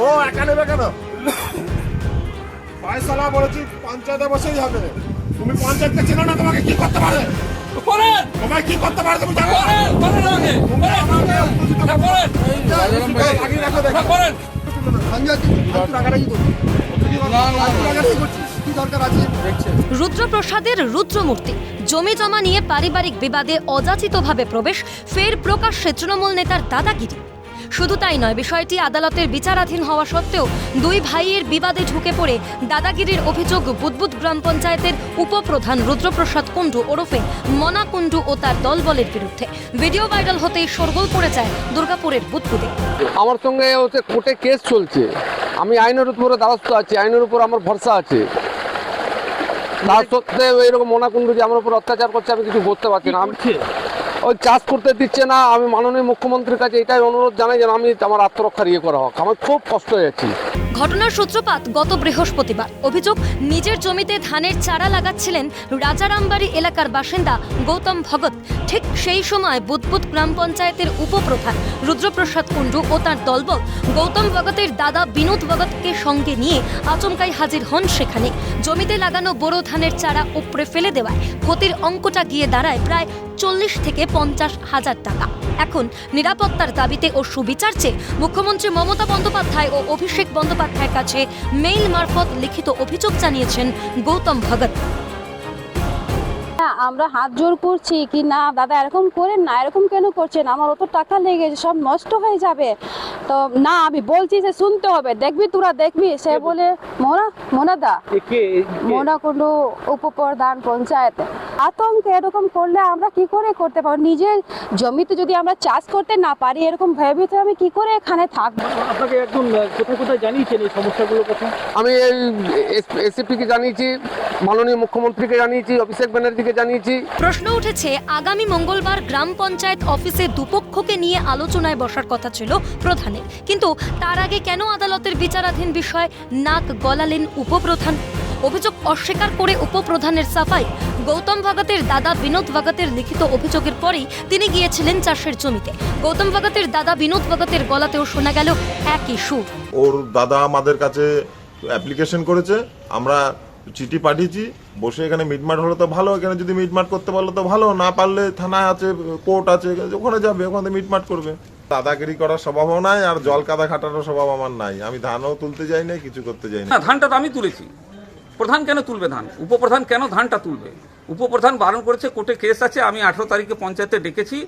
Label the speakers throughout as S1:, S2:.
S1: ও একা নেবে কেন? পায়সালা বলেছি পঞ্চায়েতে বসেই হবে। তুমি পঞ্চায়েতকে চেনো না তোমাকে কি করতে পারে? তোমায় কি করতে পারে তুমি জানো
S2: রুদ্রপ্রসাদের রুদ্রমূর্তি। জমি জমা নিয়ে পারিবারিক বিবাদে অযাচিতভাবে প্রবেশ, ফের প্রকাশ্যে তৃণমূল নেতার দাদাগিরি। শুধু তাই নয়, বিষয়টি আদালতের বিচারাধীন হওয়া সত্ত্বেও দুই ভাইয়ের বিবাদে ঢুকে পড়ে দাদাগিরির অভিযোগ বুদবুদ গ্রাম পঞ্চায়েতের উপপ্রধান রুদ্রপ্রসাদ কুণ্ডু ওরফে মনা কুণ্ডু ও তার দলবলের বিরুদ্ধে। ভিডিও ভাইরাল হতেই শোরগোল পড়ে যায় দুর্গাপুরের বুদবুদে।
S3: আমার সঙ্গে কোর্টে কেস চলছে। আমি আইনের উপরে দ্বারস্থ আছি, আইনের উপর আমার ভরসা আছে। তার সত্ত্বেও মনাকুণ্ডু যে আমার উপর অত্যাচার করছে আমি কিছু করতে পারছি না। আমি ওই চাষ করতে দিচ্ছে না আমি মাননীয় মুখ্যমন্ত্রীর কাছে এটাই অনুরোধ জানাই যেন আমি আমার আত্মরক্ষার ইয়ে করা হোক। আমার খুব কষ্ট হয়ে যাচ্ছি
S2: ঘটনার সূত্রপাত গত বৃহস্পতিবার। অভিযোগ নিজের জমিতে ধানের চারা লাগাচ্ছিলেন রাজারামবাড়ি এলাকার বাসিন্দা গৌতম ভগত। ঠিক সেই সময় বুদবুদ গ্রাম পঞ্চায়েতের উপপ্রধান রুদ্রপ্রসাদ কুণ্ডু ও তার দলবল গৌতম ভগতের দাদা বিনোদ ভগতকে সঙ্গে নিয়ে আচমকাই হাজির হন সেখানে। জমিতে লাগানো বোরো ধানের চারা উপড়ে ফেলে দেওয়ায় ক্ষতির অঙ্কটা গিয়ে দাঁড়ায় প্রায় চল্লিশ থেকে পঞ্চাশ হাজার টাকা। এখন নিরাপত্তার দাবিতে ও সুবিচার চেয়ে মুখ্যমন্ত্রী মমতা বন্দ্যোপাধ্যায় ও অভিষেক বন্দ্যোপাধ্যায়ের কাছে মেইল মারফত লিখিত অভিযোগ জানিয়েছেন গৌতম ভগত।
S4: আমরা হাত জোর করছি কি না? দাদা এরকম করেন না এরকম কেন করছেন? আমার অত টাকা লেগেছে সব নষ্ট হয়ে যাবে। তো না আমি বলছি যে শুনতে হবে। দেখবি তোরা দেখবি? সে বলে মোনা মোনা দা। মোনা কোনো উপপ্রধান পঞ্চায়েত। আতঙ্ক এরকম করলে আমরা কি করে করতে পারব? নিজের জমিতে যদি আমরা চাষ করতে না পারি এরকম ভয়ভীত আমি কি করে এখানে থাকব?
S5: আপনাকে একদম কোথায় কোথায় জানিয়েছেন এই সমস্যাগুলোর কথা?
S3: আমি এই এসিপিকে জানিয়েছি মাননীয় মুখ্যমন্ত্রীকে জানিয়েছি অভিষেক ব্যানার্জিকে জানিয়েছি।
S2: প্রশ্ন উঠেছে আগামী মঙ্গলবার গ্রাম পঞ্চায়েত অফিসে দুপক্ষকে নিয়ে আলোচনায় বসার কথা ছিল প্রধানের। কিন্তু তার আগে কেন আদালতের বিচারাধীন বিষয়ে নাক গলালেন উপপ্রধান? অভিযোগ অস্বীকার করে উপপ্রধানের সাফাই। গৌতম ভগতের দাদা বিনোদ ভগতের লিখিত অভিযোগের পরেই তিনি গিয়েছিলেন চাষের জমিতে। গৌতম ভগতের দাদা বিনোদ ভগতের গলাতেও শোনা গেল একই সুর।
S6: ওর দাদা আমাদের কাছে অ্যাপ্লিকেশন করেছে আমরা চিঠি পাঠিয়েছি, বসে এখানে মিটমাট হলে তো ভালো, এখানে যদি মিটমাট করতে পারল তো ভালো, না পারলে থানা আছে, কোর্ট আছে, ওখানে যাবে, ওখানে মিটমাট করবে। দাদাগিরি করার স্বভাবও নাই, আর জল কাদা খাটানোর স্বভাব আমার নাই। আমি ধানও তুলতে যাই না কিছু করতে যাই না
S7: না, ধানটা তো আমি তুলেছি। প্রধান কেন তুলবে ধান? উপপ্রধান কেন ধানটা তুলবে? উপপ্রধান বারণ করেছে কোর্টে কেস আছে আমি আঠারো তারিখে পঞ্চায়েতে ডেকেছি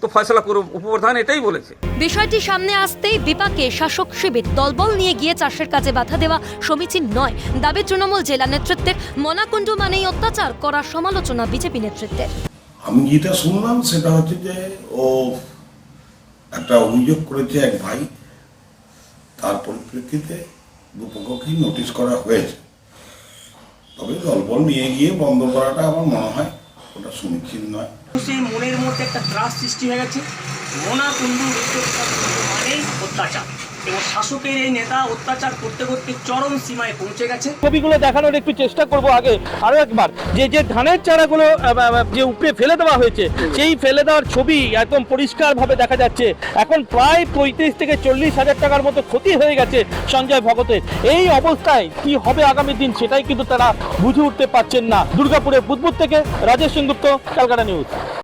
S7: তো ফয়সলা করব উপপ্রধান এটাই বলেছে।
S2: বিষয়টি সামনে আসতেই বিপাকে শাসক শিবির দলবল নিয়ে গিয়ে চাষের কাজে বাধা দেওয়া সমীচীন নয়। দাবি তৃণমূল জেলা নেতৃত্বের মনাকুণ্ডু মানেই অত্যাচার করা সমালোচনা বিজেপি নেতৃত্বের।
S8: আমি যেটা শুনলাম সেটা হচ্ছে যে ও একটা অভিযোগ করেছে এক ভাই তার পরিপ্রেক্ষিতে দুপক্ষকেই নোটিশ করা হয়েছে। তবে গল্প নিয়ে গিয়ে বন্ধ করাটা আমার মনে হয় ওটা সুনিশ্চিত নয়।
S5: মনের মধ্যে একটা ত্রাস সৃষ্টি হয়ে গেছে। মোনা কুণ্ডু মানেই অত্যাচার। এবং শাসকের এই নেতা অত্যাচার করতে করতে চরম সীমায় পৌঁছে গেছে। ছবিগুলো দেখানোর একটু চেষ্টা করব আগে। আরও একবার, যে যে ধানের চারাগুলো যে উপরে ফেলে দেওয়া হয়েছে, সেই ফেলে দেওয়ার ছবি একদম পরিষ্কারভাবে দেখা যাচ্ছে। এখন প্রায় পঁয়ত্রিশ থেকে চল্লিশ হাজার টাকার মতো ক্ষতি হয়ে গেছে সঞ্জয় ভগতের। এই অবস্থায় কি হবে আগামী দিন সেটাই কিন্তু তারা বুঝে উঠতে পারছেন না। দুর্গাপুরের বুধবুদ থেকে রাজেশ সেনগুপ্ত, ক্যালকাটা নিউজ।